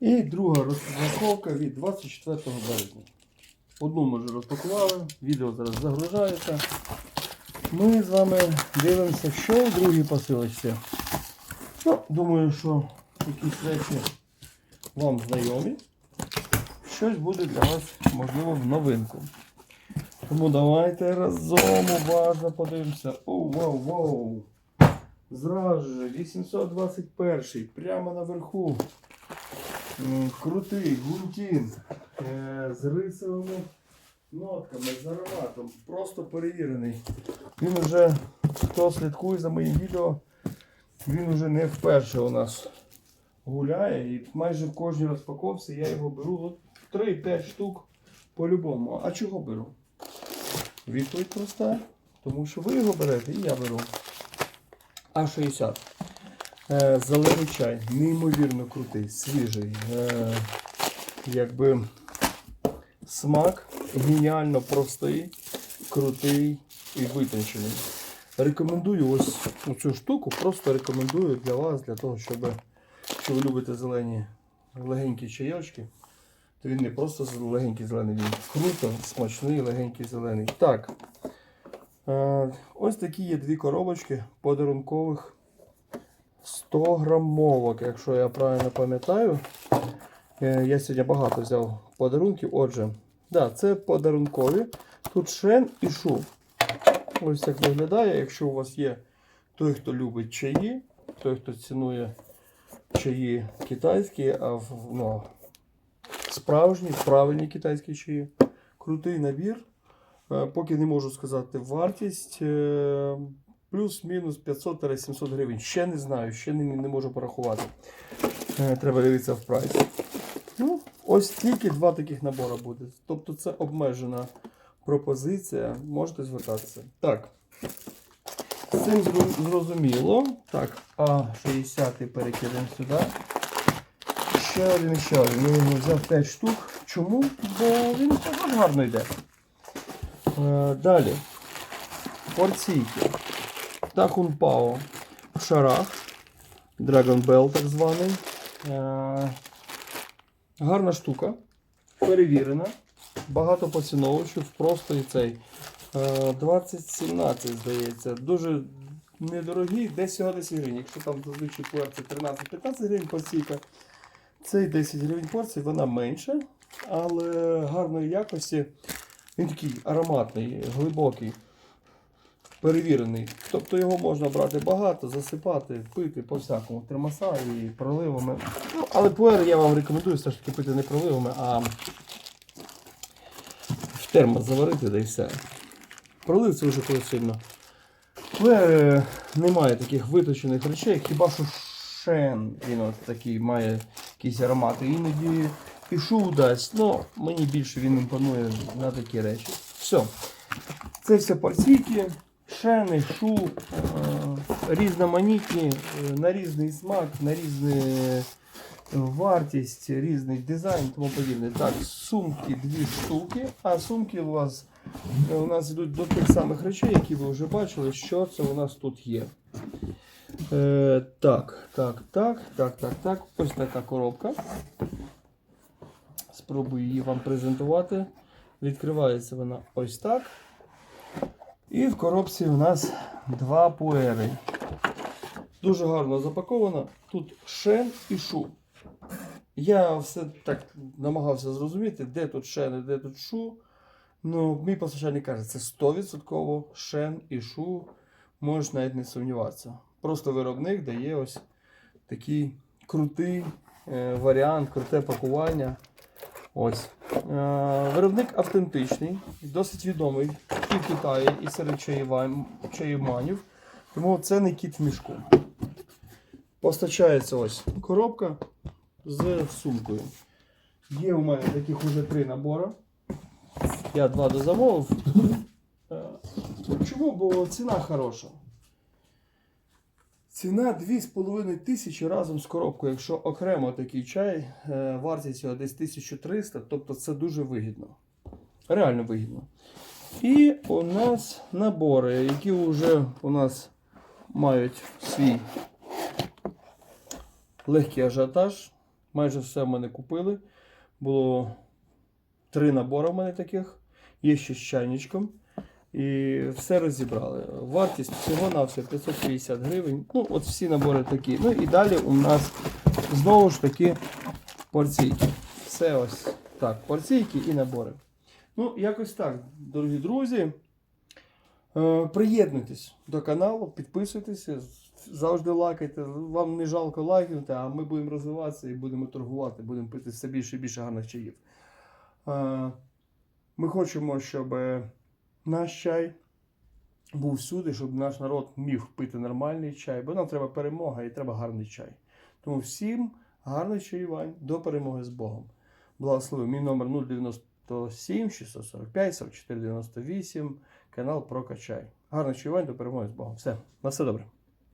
І друга розпаковка від 24 березня. Одну ми вже розпакували, відео зараз загружається. Ми з вами дивимося, що в другій посилочці. Ну, думаю, що якісь речі вам знайомі. Щось буде для вас, можливо, в новинку. Тому давайте разом уважно подивимося. Оу, вау, вау. Зразу же 821 прямо наверху. М, Крутий гунтін е, з рисовими нотками, з ароматом. Просто перевірений. Він уже, хто слідкує за моїм відео, він уже не вперше у нас гуляє. І майже в кожній розпаковці я його беру 3-5 штук по-любому. А чого беру? Відповідь проста. Тому що ви його берете і я беру. А60. Е, зелений чай. Неймовірно крутий, свіжий. Е, якби смак геніально простий, крутий і витончений. Рекомендую ось цю штуку, просто рекомендую для вас, для того, щоб, якщо ви любите зелені легенькі чайочки, то він не просто легенький зелений, він круто, смачний, легенький зелений. Так. Е, ось такі є дві коробочки подарункових 100 грамовок, якщо я правильно пам'ятаю. Е, Я сьогодні багато взяв подарунків. Отже, да, це подарункові. Тут шен і шу. Ось як виглядає, якщо у вас є той, хто любить чаї, той, хто цінує чаї китайські, а ну, справжні, правильні китайські чаї. Крутий набір. Е, Поки не можу сказати вартість. Плюс-мінус 500-700 гривень. Ще не знаю, ще не, не можу порахувати. Е, Треба дивитися в прайс. Ну, ось тільки два таких набори буде. Тобто це обмежена пропозиція. Можете звертатися. Так. З цим зрозуміло. Так, А60 перекидаємо сюди. Ще один, ще один. Я його взяв 5 штук. Чому? Бо він також гарно йде. Е, далі. Порційки. Тахун Пао в шарах. Dragon Bell так званий. Е, гарна штука. Перевірена. Багато поціновувачів. Просто і цей. Е, 2017, здається. Дуже недорогий, десь всього 10 гривень. Якщо там зазвичай порція 13-15 гривень порційка, цей 10 гривень порції, вона менша, але гарної якості. Він такий ароматний, глибокий, перевірений. Тобто його можна брати багато, засипати, пити по всякому термоса і проливами. Ну, але пуер я вам рекомендую все ж таки пити не проливами, а в термос заварити, да і все. Пролив це вже коли сильно. Пуер немає таких виточених речей, хіба що шен, він от такий має якісь аромати. Іноді шу дасть. Ну, мені більше він імпонує на такі речі. Все. Це все порційки, шени, шу, е, різноманітні, е, на різний смак, на різну вартість, різний дизайн тому подібне. Так, сумки дві штуки, а сумки у вас е, у нас йдуть до тих самих речей, які ви вже бачили, що це у нас тут є. Е, так, так, так, так, так, так. Ось така коробка. Спробую її вам презентувати. Відкривається вона ось так. І в коробці у нас два пуери. Дуже гарно запаковано. Тут шен і шу. Я все так намагався зрозуміти, де тут шен і де тут шу. Ну, мій постачальник каже, це 100% шен і шу. Можеш навіть не сумніватися. Просто виробник дає ось такий крутий е, варіант, круте пакування. Ось. Е, виробник автентичний, досить відомий і в Китаї, і серед чаєва- Тому це не кіт в мішку. Постачається ось коробка з сумкою. Є у мене таких уже три набори. Я два дозамовив. Е, Чому? Бо ціна хороша. Ціна 2,5 тисячі разом з коробкою. Якщо окремо такий чай, е, вартість його десь 1300, тобто це дуже вигідно. Реально вигідно. І у нас набори, які вже у нас мають свій легкий ажіотаж. Майже все в мене купили. Було три набори в мене таких. Є ще з чайничком. І все розібрали. Вартість всього на все 550 гривень. Ну, от всі набори такі. Ну і далі у нас знову ж таки порційки. Все ось так, порційки і набори. Ну, якось так, дорогі друзі. Е, Приєднуйтесь до каналу, підписуйтеся, завжди лайкайте. Вам не жалко лайкнути, а ми будемо розвиватися і будемо торгувати, будемо пити все більше і більше гарних чаїв. Е, Ми хочемо, щоб наш чай був всюди, щоб наш народ міг пити нормальний чай, бо нам треба перемога і треба гарний чай. Тому всім гарний чаювань до перемоги з Богом. Благослови. Мій номер 097 645 4498, канал Прокачай. Гарний чаювань до перемоги з Богом. Все, на все добре.